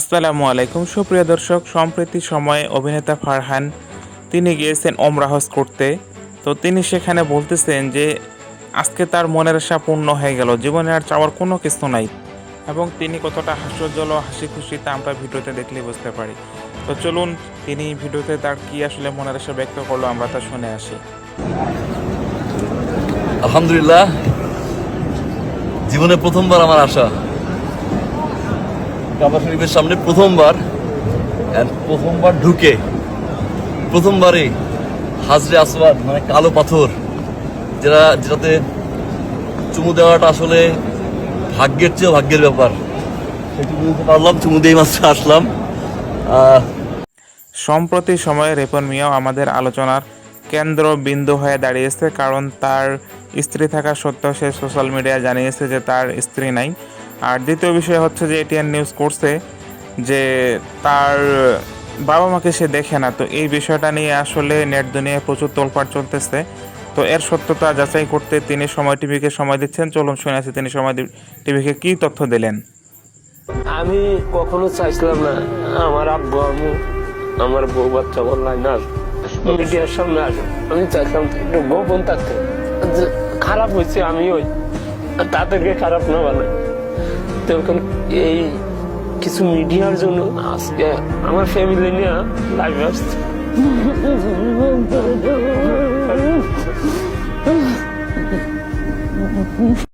আসসালামু আলাইকুম। সুপ্রিয় দর্শক, সম্প্রতি সময়ে অভিনেতা ফারহান, তিনি গিয়েছেন ওমরাহজ করতে। তো তিনি সেখানে বলতেছেন যে, আজকে তার মনের আশা পূর্ণ হয়ে গেল, জীবনে আর চাওয়ার কোনো কিছু নাই। এবং তিনি কতটা হাস্যজ্জ্বল হাসি খুশি তা আমরা ভিডিওতে দেখলে বুঝতে পারি। তো চলুন, তিনি ভিডিওতে তার কি আসলে মনের আশা ব্যক্ত করল আমরা তা শুনে আসি। আলহামদুলিল্লাহ, জীবনে প্রথমবার আমার আশা। কাবা শরীফের সামনে প্রথমবার প্রথমবার ঢুকে, প্রথমবারে হাজরে আসওয়াদ মানে কালো পাথর, যেটা, যেটাতে চুমু দেওয়াটা আসলে ভাগ্যের চেয়েও ভাগ্যের ব্যাপার। চুমু দিতে পারলাম, চুমু দিয়ে মাত্র আসলাম। সম্প্রতি সময়ে রেপন মিয়াও আমাদের আলোচনার কেন্দ্রবিন্দু হয়ে দাঁড়িয়েছে, কারণ তার স্ত্রী থাকা সত্ত্বেও সে সোশ্যাল মিডিয়ায় জানিয়েছে যে তার স্ত্রী নাই। আর দ্বিতীয় বিষয় হচ্ছে যে এটিএন নিউজ করছে যে তার বাবা মাকে সে দেখে না তো এই বিষয়টা নিয়ে আসলে নেট দুনিয়ায় প্রচুর তোলপাড় চলতেছে। তো এর সত্যতা যাচাই করতে তিনি সময় টিভিকে সময় দিচ্ছেন। চলুন শুনে আসি তিনি সময় টিভিকে কি তথ্য দিলেন। আমি কখনো চাইছিলাম না আমার আব্বু আম্মু আমার বউ বাচ্চা বললাই না। মিডিয়ার সামনে আমি চাইছিলাম একটু গোপন থাকতে। খারাপ হয়েছে আমি ওই তাদেরকে খারাপ না বানাই তখন এই কিছু মিডিয়ার জন্য আজকে আমার ফ্যামিলি নিয়ে লাইভে আসছে।